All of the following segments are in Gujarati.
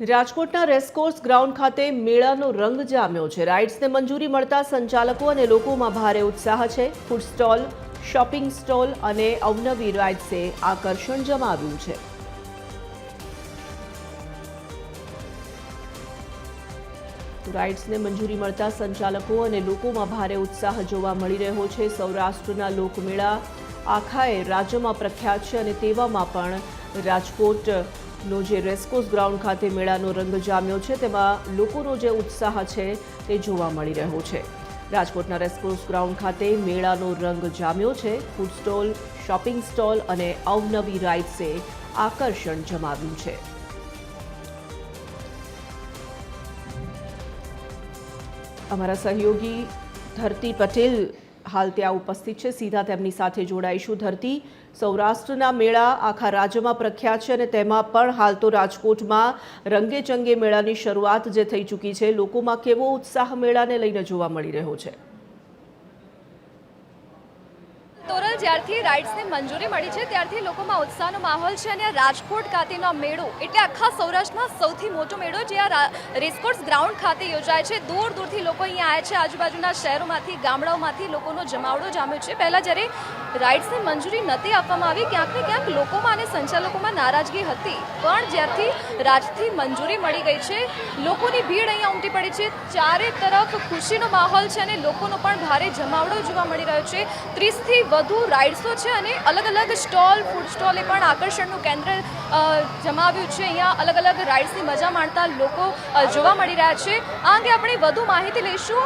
રાજકોટના રેસકોર્સ ગ્રાઉન્ડ ખાતે મેળાનો રંગ જામ્યો છે. રાઇડ્સને મંજૂરી મળતા સંચાલકો અને લોકોમાં ભારે ઉત્સાહ છે. ફૂડ સ્ટોલ, શોપિંગ સ્ટોલ અને અવનવી રાઇડ્સે આકર્ષણ જમાવ્યું છે. રાઇડ્સને મંજૂરી મળતા સંચાલકો અને લોકોમાં ભારે ઉત્સાહ જોવા મળી રહ્યો છે. સૌરાષ્ટ્રના લોકમેળા આખાએ રાજ્યમાં પ્રખ્યાત છે અને તેવામાં પણ રાજકોટનો જે રેસકોર્સ ગ્રાઉન્ડ ખાતે મેળાનો રંગ જામ્યો છે, તેમાં લોકોનો જે ઉત્સાહ છે તે જોવા મળી રહ્યો છે. રાજકોટના રેસકોર્સ ગ્રાઉન્ડ ખાતે મેળાનો રંગ જામ્યો છે. ફૂડ સ્ટોલ, શોપિંગ સ્ટોલ અને અવનવી રાઇડ્સે આકર્ષણ જમાવ્યું છે. અમારા સહયોગી ધરતી પટેલ હાલ ત્યાં ઉપસ્થિત છે. સીધા તેમની સાથે જોડાઈશું ધરતી. સૌરાષ્ટ્રના મેળા આખા રાજ્યમાં પ્રખ્યાત છે અને તેમાં પણ હાલ તો રાજકોટમાં રંગે ચંગે મેળાની શરૂઆત જે થઈ ચૂકી છે, લોકોમાં કેવો ઉત્સાહ મેળાને લઈને જોવા મળી રહ્યો છે? જ્યારથી રાઇડ્સને મંજૂરી મળી છે. ત્યારથી લોકોમાં ઉત્સાહનો માહોલ છે અને રાજકોટ ખાતેનો મેળો એટલે આખા સૌરાષ્ટ્રમાં સૌથી મોટો મેળો જે આ રેસકોર્સ ગ્રાઉન્ડ ખાતે યોજાય છે. દૂર દૂરથી લોકો અહીંયા આવ્યા છે. આજુબાજુના શહેરોમાંથી, ગામડાઓમાંથી લોકોનો જમાવડો જામ્યો છે. પહેલાં જ્યારે રાઇડ્સને મંજૂરી નથી આપવામાં આવી, ક્યાંક ને ક્યાંક લોકોમાં અને સંચાલકોમાં નારાજગી હતી. પણ જ્યારથી રાજથી મંજૂરી મળી ગઈ છે, લોકોની ભીડ અહીંયા ઉમટી પડી છે. ચારે તરફ ખુશીનો માહોલ છે અને લોકોનો પણ ભારે જમાવડો જોવા મળી રહ્યો છે. ત્રીસથી વધુ રાઇડ્સો છે અને અલગ અલગ સ્ટોલ ફૂડ સ્ટોલે પણ આકર્ષણનું કેન્દ્ર જમાવ્યું છે. અહીંયા અલગ અલગ રાઇડ્સની મજા માણતા લોકો જોવા મળી રહ્યા છે. આ અંગે આપણે વધુ માહિતી લઈશું.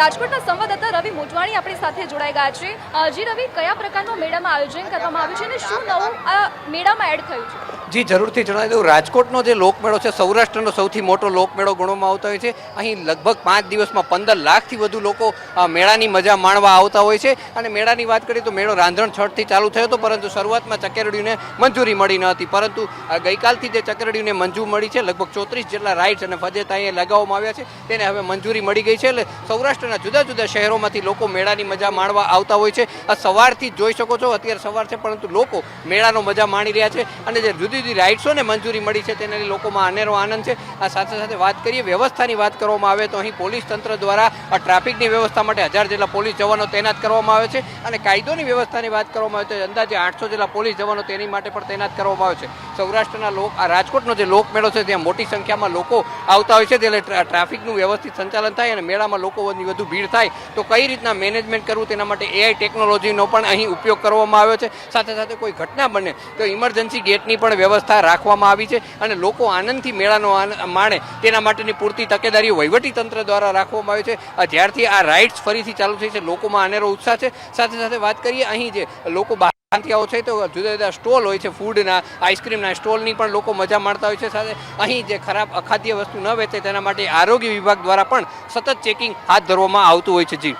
રાજકોટના સંવાદદાતા રવિ મોટવાણી આપણી સાથે જોડાઈ ગયા છે. જી રવિ, કયા પ્રકારનું મેળામાં આયોજન કરવામાં આવ્યું છે અને શું નવું આ મેળામાં એડ થયું છે? જી, જરૂરથી જણાવી દઉં. રાજકોટનો જે લોકમેળો છે, સૌરાષ્ટ્રનો સૌથી મોટો લોકમેળો ગણવામાં આવતો હોય છે. અહીં લગભગ પાંચ દિવસમાં પંદર લાખથી વધુ લોકો મેળાની મજા માણવા આવતા હોય છે. અને મેળાની વાત કરીએ તો મેળો રાંધણ છઠથી ચાલુ થયો હતો, પરંતુ શરૂઆતમાં ચકેરડીઓને મંજૂરી મળી ન હતી. પરંતુ ગઈકાલથી જે ચકેરડીઓને મંજૂર મળી છે, લગભગ ચોત્રીસ જેટલા રાઇડ્સ અને ફજેતા અહીંયા લગાવવામાં આવ્યા છે. તેને હવે મંજૂરી મળી ગઈ છે. એટલે સૌરાષ્ટ્રના જુદા જુદા શહેરોમાંથી લોકો મેળાની મજા માણવા આવતા હોય છે. આ સવારથી જોઈ શકો છો. અત્યારે સવાર છે, પરંતુ લોકો મેળાનો મજા માણી રહ્યા છે. અને જે જુદી જુદી રાઇડ્સોને મંજૂરી મળી છે તેને લોકોમાં અનેરો આનંદ છે. આ સાથે સાથે વાત કરીએ, વ્યવસ્થાની વાત કરવામાં આવે તો અહીં પોલીસ તંત્ર દ્વારા આ ટ્રાફિકની વ્યવસ્થા માટે હજાર જેટલા પોલીસ જવાનો તૈનાત કરવામાં આવે છે અને કાયદોની વ્યવસ્થાની વાત કરવામાં આવે તો અંદાજે આઠસો જેટલા પોલીસ જવાનો તેની માટે પણ તૈનાત કરવામાં આવે છે. સૌરાષ્ટ્રના લોક આ રાજકોટનો જે લોકમેળો છે, ત્યાં મોટી સંખ્યામાં લોકો આવતા હોય છે એટલે ટ્રા- ટ્રાફિકનું વ્યવસ્થિત સંચાલન થાય અને મેળામાં લોકોની વધુ ભીડ થાય. તો કઈ રીતના મેનેજમેન્ટ કરવું તેના માટે એઆઈ ટેકનોલોજીનો પણ અહીં ઉપયોગ કરવામાં આવ્યો છે. સાથે સાથે કોઈ ઘટના બને તો ઇમરજન્સી ગેટની પણ વ્યવસ્થા રાખવામાં આવી છે અને લોકો આનંદથી મેળાનો માણે તેના માટેની પૂરતી તકેદારીઓ વહીવટી તંત્ર દ્વારા રાખવામાં આવી છે. જ્યારથી આ રાઇડ્સ ફરીથી ચાલુ થઈ છે, લોકોમાં આનેરો ઉત્સાહ છે. સાથે સાથે વાત કરીએ, અહીં જે લોકો બહાર આવો છે તો જુદા જુદા સ્ટોલ હોય છે ફૂડના આઈસ્ક્રીમના સ્ટોલની પણ લોકો મજા માણતા હોય છે. સાથે અહીં જે ખરાબ અખાદ્ય વસ્તુ ન વેચે તેના માટે આરોગ્ય વિભાગ દ્વારા પણ સતત ચેકિંગ હાથ ધરવામાં આવતું હોય છે. જી.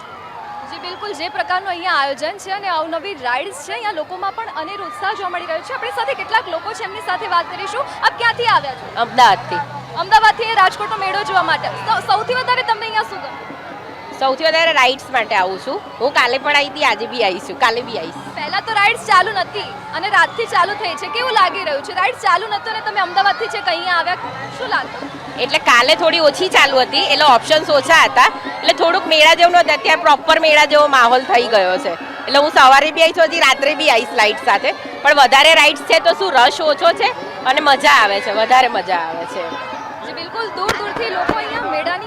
જી બિલકુલ. જે પ્રકારનું અહીંયા આયોજન છે અને અવનવી રાઇડ્સ છે અહીંયા લોકોમાં પણ અનેરો ઉત્સાહ જોવા મળી રહ્યો છે. આપણી સાથે કેટલાક લોકો છે એમની સાથે વાત કરીશું. આપ ક્યાંથી આવ્યા છો? અમદાવાદથી. અમદાવાદથી રાજકોટનો મેળો જોવા માટે. સૌથી વધારે તમને અહીંયા શું ગમે? સૌથી વધારે રાઇડ્સ માટે આવું છું. હું કાલે પણ આવી હતી આજે બી આવીશું કાલે બી આવીશ પહેલા તો રાઇડ્સ ચાલુ નથી અને રાતથી ચાલુ થઈ છે. કેવું લાગી રહ્યું છે? રાઇડ્સ ચાલુ નતો ને તમે અમદાવાદથી છે કંઈ આવ્યા શું લાગતું? એટલે કાલે થોડી ઓછી ચાલુ હતી. એટલે ઓપ્શન્સ ઓછા હતા. એટલે થોડુંક મેળા જેવું નહોતું. અત્યારે પ્રોપર મેળા જેવો માહોલ થઈ ગયો છે. એટલે હું સવારે બી આવી છું હતી રાત્રે બી આવીશ લાઇટ સાથે. પણ વધારે રાઇડ્સ છે તો શું રશ ઓછો છે? અને મજા આવે છે. વધારે મજા આવે છે. બિલકુલ. દૂર દૂરથી લોકો અહીંયા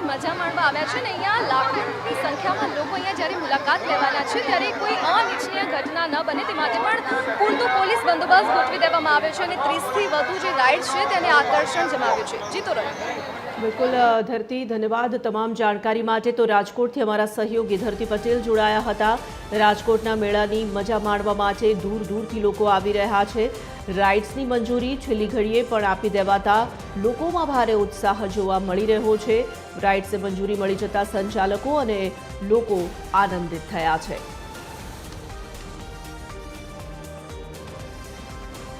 મજા માણવા આવ્યા છે ને અહીંયા લાખોની સંખ્યામાં લોકો અહીંયા જ્યારે મુલાકાત લેવાના છે, ત્યારે કોઈ અનિચ્છનીય ઘટના ન બને. તે માટે પણ પૂરતું પોલીસ બંદોબસ્ત ગોઠવી દેવામાં આવ્યો છે અને ત્રીસથી વધુ જે રાઇડ્સ છે તેને આકર્ષણ જમાવ્યું છે. જીતો રહ્યો બિલકુલ ધરતી ધન્યવાદ તમામ જાણકારી માટે. તો રાજકોટથી અમારા સહયોગી ધરતી પટેલ જોડાયા હતા. રાજકોટના મેળાની મજા માણવા માટે દૂર દૂરથી લોકો આવી રહ્યા છે. રાઇડ્સની મંજૂરી છેલ્લી ઘડીએ પણ આપી દેવાતા લોકોમાં ભારે ઉત્સાહ જોવા મળી રહ્યો છે. રાઇડ્સે મંજૂરી મળી જતા સંચાલકો અને લોકો આનંદિત થયા છે.